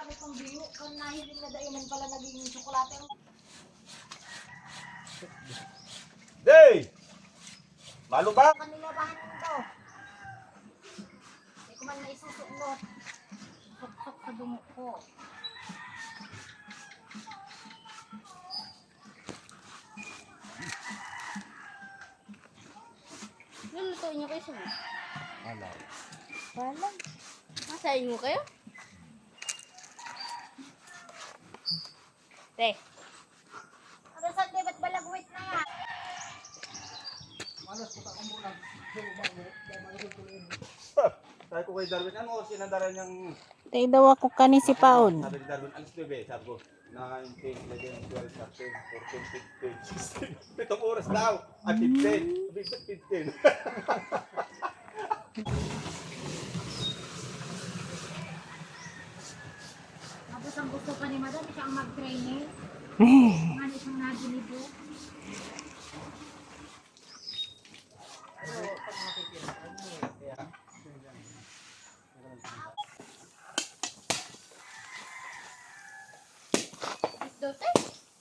Paano itong biyo? Kung nahiling na dainan pala naging tsokolate Day! Malo ba? kanilabahan nito. Hindi ko man naisusunod. Sok-sok sa dungo ko. Lulutuin niyo kayo sa Malo. Walang. Masahin mo kayo? Te. Ano sa ba't balagwit na yan? Sabi ko kay Darwin, ano sinandaran niyang... Tay daw ako kani si Paon. Sabi ni Darwin, alas 9. Sabi ko, 9, 10, 11, 12, 13, 14, 15, 16. Pitong oras daw. At 15. Sabi ko, 15. Tapos ang gusto pa ni Madam, siyang mag-training. Ano siyang te.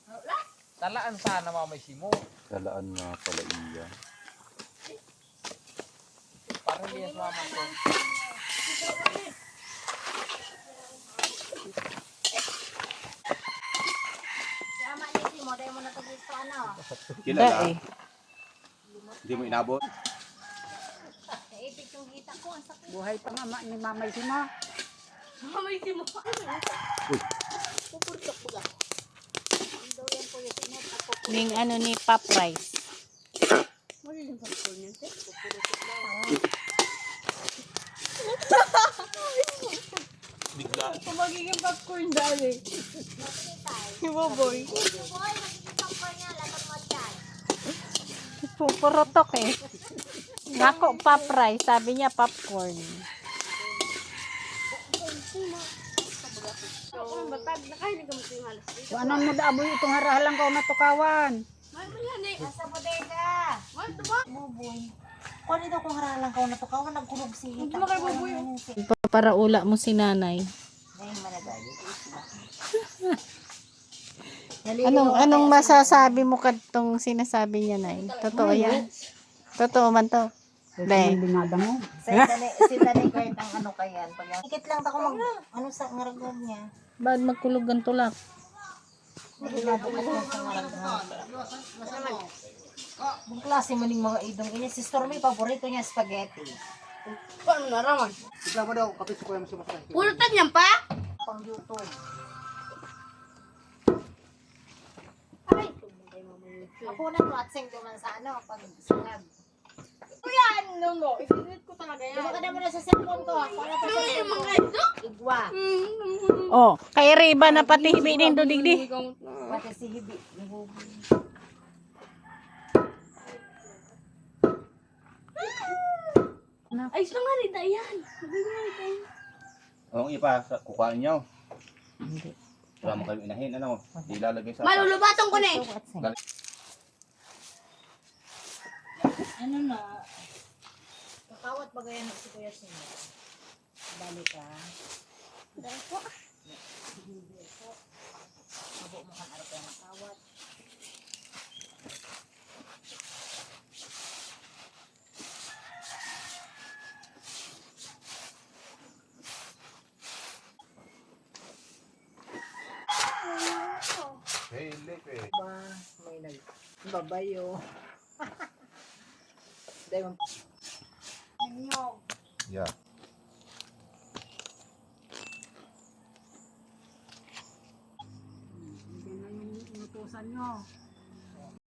Wala. Talaan sana mamay si mo. Dalaan nga pala iya. Para hindi yan sumama ko. Kaya manisip mo, dahil mo na ito gusto ano. Kilala? Dai. Hindi mo inabot? Naipit yung kita ko, ang sakit. Buhay pa nga ma- ni Mamay si Ma. Mamay si mo. Pupurtok ko lang. Ang daw yan po yung po. Ning ano ni Pop Rice. Wala lang popcorn yan te. Bigla. Kung magiging popcorn dali. Iboboy. Boy, makikita ko niya, lahat mo dyan. Pupurotok eh. Nako Pop Rice, sabi niya popcorn. Kung anon mo daaboy itong harahalang ka na tukawan. May yan eh. Nasa bodega. Ito? Buboy. Kung ano daw kung haralang ka na to, kawan nagkulog si Buboy. Para ula mo si nanay. Anong anong masasabi mo katong sinasabi niya nay? Totoo yan. Totoo man to. Hindi nga mo. Sa dani kahit ang ano yan. Ikit lang ako mag, ano sa ngaragod niya. Ba't magkulog ang tulak? Nagilado ko lang sa ngaragod. Ang klase mo ning mga idong ini. Si Stormy, paborito niya spaghetti. Paano naraman? Tignan mo daw, kapit ko yung sumasakay. Pulutan yan pa? Pang YouTube. Ako na to at sing naman sa ano, pag singag. Kuya, ano mo? Isinit ko talaga yan. Diba ka na muna sa cellphone ko? Para pa sa cellphone. ito. Igwa. Oh, kay Riba na pati hibi din do digdi. Pati si Hibi. Ay, sila nga rin yan. Sabi nga rin tayo. Ang ipa, kukuhaan niyo. Wala mo kayong inahin, ano? Di ilalagay sa... Malulubatong ko na eh. Ano na? Kakawat ba ganyan si Kuya Sino? Bali ka. Dahil po. Mabo mo kan araw kaya nakawat. Hey, lipe. Ba, may nag babayo. Mo. Anyog. Yeah. Hindi na yung inutusan nyo.